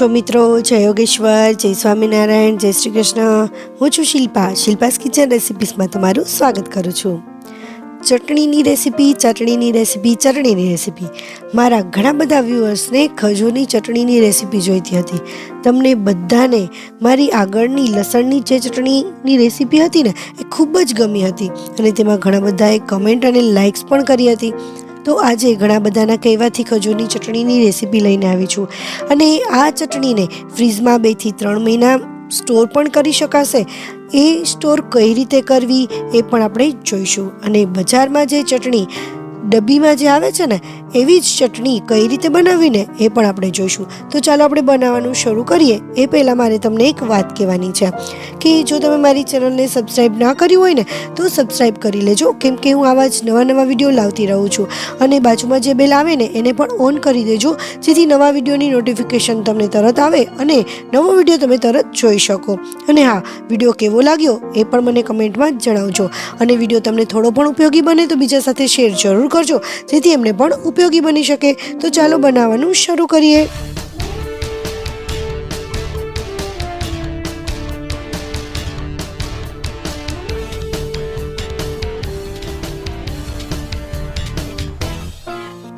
છો મિત્રો? જય યોગેશ્વર, જય સ્વામિનારાયણ, જય શ્રી કૃષ્ણ. હું છું શિલ્પા. શિલ્પાસ કિચન રેસિપીસમાં તમારું સ્વાગત કરું છું. ચટણીની રેસીપી ચટણીની રેસીપી ચટણીની રેસીપી. મારા ઘણા બધા વ્યૂઅર્સને ખજૂરની ચટણીની રેસીપી જોઈતી હતી. તમને બધાને મારી આગળની લસણની જે ચટણીની રેસીપી હતી ને, એ ખૂબ જ ગમી હતી. અને તેમાં ઘણા બધાએ કમેન્ટ અને લાઇક્સ પણ કરી હતી. તો આજે ઘણા બધાના કહેવાથી ખજૂરની ચટણીની રેસીપી લઈને આવી છું. અને આ ચટણીને ફ્રીઝમાં બેથી ત્રણ મહિના સ્ટોર પણ કરી શકાશે. એ સ્ટોર કઈ રીતે કરવી એ પણ આપણે જોઈશું. અને બજારમાં જે ચટણી ડબ્બીમાં જે આવે છે ને એવી જ ચટણી કઈ રીતે બનાવીને એ પણ આપણે જોઈશું. તો ચાલો આપણે બનાવવાનું શરૂ કરીએ. એ પહેલાં મારે તમને એક વાત કહેવાની છે કે જો તમે મારી ચેનલને સબસ્ક્રાઈબ ના કરી હોય ને, તો સબસ્ક્રાઈબ કરી લેજો. કેમ કે હું આવા જ નવા નવા વીડિયો લાવતી રહું છું. અને બાજુમાં જે બેલ આવે ને, એને પણ ઓન કરી દેજો. જેથી નવા વિડીયોની નોટિફિકેશન તમને તરત આવે અને નવો વીડિયો તમે તરત જોઈ શકો. અને હા, વીડિયો કેવો લાગ્યો એ પણ મને કમેન્ટમાં જણાવજો. અને વીડિયો તમને થોડો પણ ઉપયોગી બને તો બીજા સાથે શેર જરૂર કરજો. જેથી એમને પણ ઉપયોગી બની શકે તો ચાલો બનાવવાનું શરૂ કરીએ.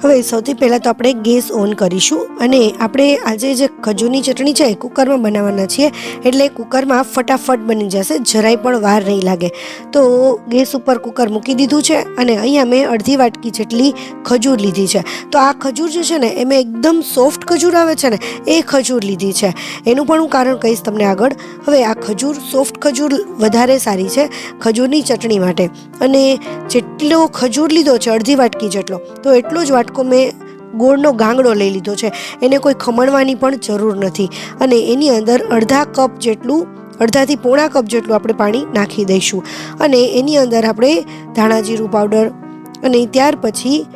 હવે સૌથી પહેલાં તો આપણે ગેસ ઓન કરીશું અને આપણે આજે જે ખજૂરની ચટણી છે એ કુકરમાં બનાવવાના છીએ. એટલે કુકરમાં ફટાફટ બની જશે, જરાય પણ વાર નહીં લાગે. તો ગેસ ઉપર કુકર મૂકી દીધું છે અને અહીંયા મેં અડધી વાટકી જેટલી ખજૂર લીધી છે. તો આ ખજૂર જે છે ને, એ મેં એકદમ સોફ્ટ ખજૂર આવે છે ને, એ ખજૂર લીધી છે. એનું પણ હું કારણ કહીશ તમને આગળ. હવે આ ખજૂર, સોફ્ટ ખજૂર વધારે સારી છે ખજૂરની ચટણી માટે. અને જેટલો ખજૂર લીધો છે, અડધી વાટકી જેટલો, તો એટલો જ વાટકો મેં ગોળનો ગાંગડો લઈ લીધો છે. એને કોઈ ખમણવાની પણ જરૂર નથી. અને એની અંદર અડધા કપ જેટલું, અડધાથી પોણા કપ જેટલું આપણે પાણી નાખી દઈશું. અને એની અંદર આપણે ધાણા જીરું પાવડર અને ત્યાર પછી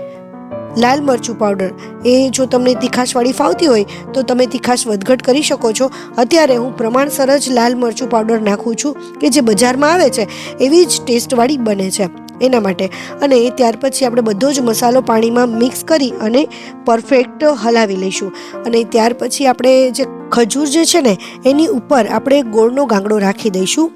લાલ મરચું પાવડર. એ જો તમને તીખાશવાળી ફાવતી હોય, તો તમે તીખાશ વધઘટ કરી શકો છો. અત્યારે હું પ્રમાણસર જ લાલ મરચું પાવડર નાખું છું, કે જે બજારમાં આવે છે, એવી જ ટેસ્ટવાળી બને છે. એના માટે. અને ત્યાર પછી આપણે બધો જ મસાલો પાણીમાં મિક્સ કરી અને પરફેક્ટ હલાવી લઈશું. અને ત્યાર પછી આપણે જે ખજૂર જે છે ને, એની ઉપર આપણે ગોળનો ગાંગડો રાખી દઈશું.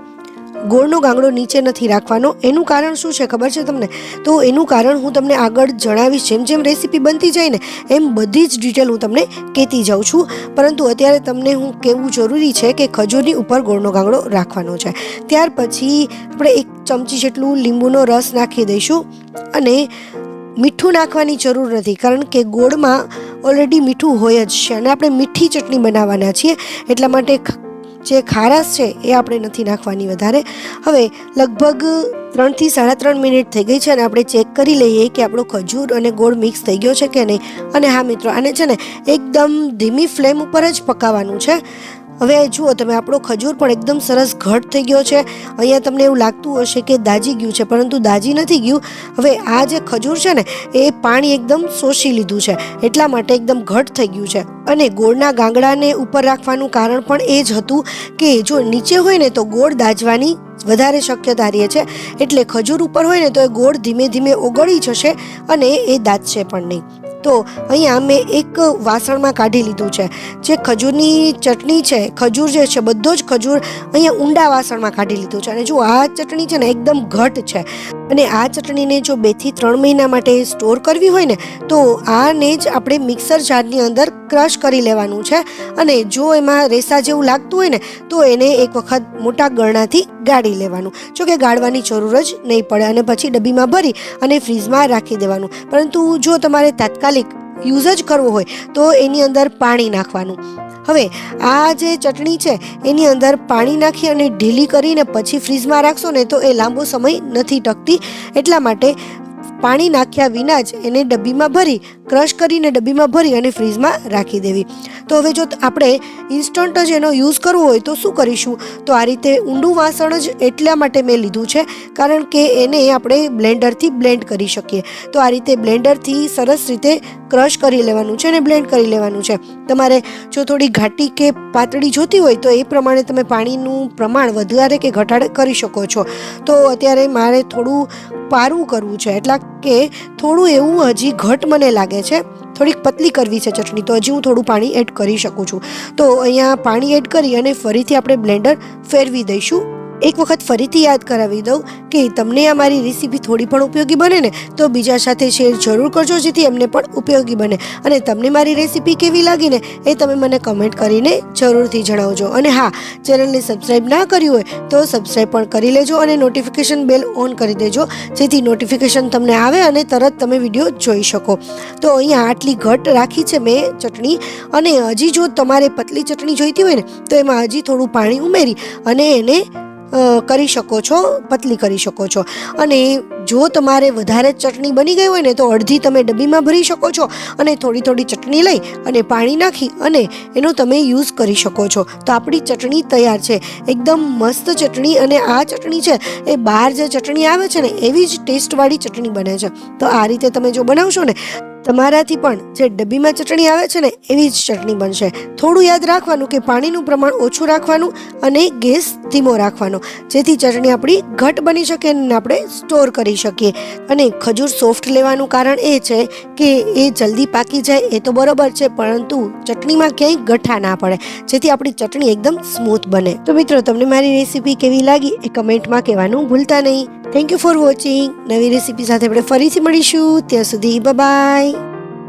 ગોળનો ગાંગડો નીચે નથી રાખવાનો. એનું કારણ શું છે ખબર છે તમને? તો એનું કારણ હું તમને આગળ જણાવીશ. જેમ જેમ રેસીપી બનતી જાય ને, એમ બધી જ ડિટેલ હું તમને કહેતી જાઉં છું. પરંતુ અત્યારે તમને હું કહેવું જરૂરી છે કે ખજૂરની ઉપર ગોળનો ગાંગડો રાખવાનો છે. ત્યાર પછી આપણે એક ચમચી જેટલું લીંબુનો રસ નાખી દઈશું અને મીઠું નાખવાની જરૂર નથી. કારણ કે ગોળમાં ઓલરેડી મીઠું હોય જ છે અને આપણે મીઠી ચટણી બનાવવાના છીએ. એટલા માટે જે ખારાશ છે એ આપણે નથી નાખવાની વધારે. હવે લગભગ ત્રણથી સાડા ત્રણ મિનિટ થઈ ગઈ છે અને આપણે ચેક કરી લઈએ કે આપણો ખજૂર અને ગોળ મિક્સ થઈ ગયો છે કે નહીં. અને હા મિત્રો, આને છે ને એકદમ ધીમી ફ્લેમ ઉપર જ પકાવવાનું છે. હવે જુઓ, તમે આપણો ખજૂર પણ એકદમ સરસ ઘટ થઈ ગયો છે. અહીંયા તમને એવું લાગતું હશે કે દાજી ગયું છે, પરંતુ દાજી નથી ગયું. હવે આ જે ખજૂર છે ને, એ પાણી એકદમ શોષી લીધું છે, એટલા માટે એકદમ ઘટ થઈ ગયું છે. અને ગોળના ગાંગડાને ઉપર રાખવાનું કારણ પણ એ જ હતું કે જો નીચે હોય ને, તો ગોળ દાજવાની વધારે શક્યતા રહે છે. એટલે ખજૂર ઉપર હોય ને, તો એ ગોળ ધીમે ધીમે ઓગળી જશે અને એ દાજશે પણ નહીં. તો અહીંયા મેં એક વાસણમાં કાઢી લીધું છે. જે ખજૂરની ચટણી છે, ખજૂર જે છે, બધો જ ખજૂર અહીંયા ઊંડા વાસણમાં કાઢી લીધું છે. અને જો આ ચટણી છે ને એકદમ ઘટ છે. અને આ ચટણીને જો બેથી ત્રણ મહિના માટે સ્ટોર કરવી હોય ને, તો આને જ આપણે મિક્સર જારની અંદર ક્રશ કરી લેવાનું છે. અને જો એમાં રેસા જેવું લાગતું હોય ને, તો એને એક વખત મોટા ગળણાથી ગાળી લેવાનું. જો કે ગાળવાની જરૂર જ નહીં પડે. અને પછી ડબ્બીમાં ભરી અને ફ્રીજમાં રાખી દેવાનું. પરંતુ જો તમારે તાત્કાલિક યુઝ જ કરવો હોય તો એની અંદર પાણી નાખવાનું. હવે આ જે ચટણી છે, એની અંદર પાણી નાખી અને ઢીલી કરીને પછી ફ્રીજમાં રાખશો ને તો એ લાંબો સમય નથી ટકતી. એટલા માટે પાણી નાખ્યા વિના જ એને ડબ્બીમાં ભરી, ક્રશ કરીને ડબ્બીમાં ભરી અને ફ્રીઝમાં રાખી દેવી. તો હવે જો આપણે ઇન્સ્ટન્ટ જ એનો યુઝ કરવો હોય તો શું કરીશું? તો આ રીતે ઊંડું વાસણ જ એટલા માટે મેં લીધું છે, કારણ કે એને આપણે બ્લેન્ડરથી બ્લેન્ડ કરી શકીએ. તો આ રીતે બ્લેન્ડરથી સરસ રીતે ક્રશ કરી લેવાનું છે અને બ્લેન્ડ કરી લેવાનું છે. તમારે જો થોડી ઘાટી કે પાતળી જોતી હોય તો એ પ્રમાણે તમે પાણીનું પ્રમાણ વધારે કે ઘટાડે કરી શકો છો. તો અત્યારે મારે થોડું પારું કરવું છે. એટલા કે થોડું એવું હજી ઘટ મને લાગે છે. થોડીક પતલી કરવી છે ચટણી. તો હજી હું થોડું પાણી એડ કરી શકું છું. તો અહીંયા પાણી એડ કરી અને ફરીથી આપણે બ્લેન્ડર ફેરવી દઈશું. એક વખત ફરીથી યાદ કરાવી દઉં કે તમને આ મારી રેસીપી થોડી પણ ઉપયોગી બને ને, તો બીજા સાથે શેર જરૂર કરજો જેથી એમને પણ ઉપયોગી બને. અને તમને મારી રેસીપી કેવી લાગી ને, એ તમે મને કમેન્ટ કરીને જરૂરથી જણાવજો. અને હા ચેનલને સબસ્ક્રાઈબ ના કર્યું હોય, તો સબસ્ક્રાઈબ પણ કરી લેજો અને નોટિફિકેશન બેલ ઓન કરી દેજો, જેથી નોટિફિકેશન તમને આવે અને તરત તમે વીડિયો જોઈ શકો. તો અહીંયા આટલી ઘટ રાખી છે મેં ચટણી, અને હજી જો તમારે પતલી ચટણી જોઈતી હોય ને, તો એમાં હજી થોડું પાણી ઉમેરી અને એને કરી શકો છો, પતલી કરી શકો છો. અને જો તમારે વધારે ચટણી બની ગઈ હોય ને, તો અડધી તમે ડબ્બીમાં ભરી શકો છો અને થોડી થોડી ચટણી લઈ અને પાણી નાખી અને એનો તમે યુઝ કરી શકો છો. તો આપણી ચટણી તૈયાર છે. એકદમ મસ્ત ચટણી અને આ ચટણી છે, એ બહાર જે ચટણી આવે છે ને, એવી જ ટેસ્ટવાળી ચટણી બને છે. તો આ રીતે તમે જો બનાવશો ને તમારાથી પણ જે ડબ્બીમાં ચટણી આવે છે ને, એવી જ ચટણી બનશે. થોડું યાદ રાખવાનું કે પાણીનું પ્રમાણ ઓછું રાખવાનું અને ગેસ ધીમો રાખવાનો. જેથી ચટણી આપણી ઘટ બની શકે અને આપણે સ્ટોર કરી શકીએ. અને ખજૂર સોફ્ટ લેવાનું કારણ એ છે કે એ જલ્દી પાકી જાય, એ તો બરોબર છે, પરંતુ ચટણીમાં ક્યાંય ગઠ્ઠા ના પડે. જેથી આપણી ચટણી એકદમ સ્મૂથ બને. તો મિત્રો, તમને મારી રેસીપી કેવી લાગી એ કમેન્ટમાં કહેવાનું ભૂલતા નહીં. થેન્ક યુ ફોર વોચિંગ નવી રેસીપી સાથે આપણે ફરીથી મળીશું. ત્યાં સુધી બાય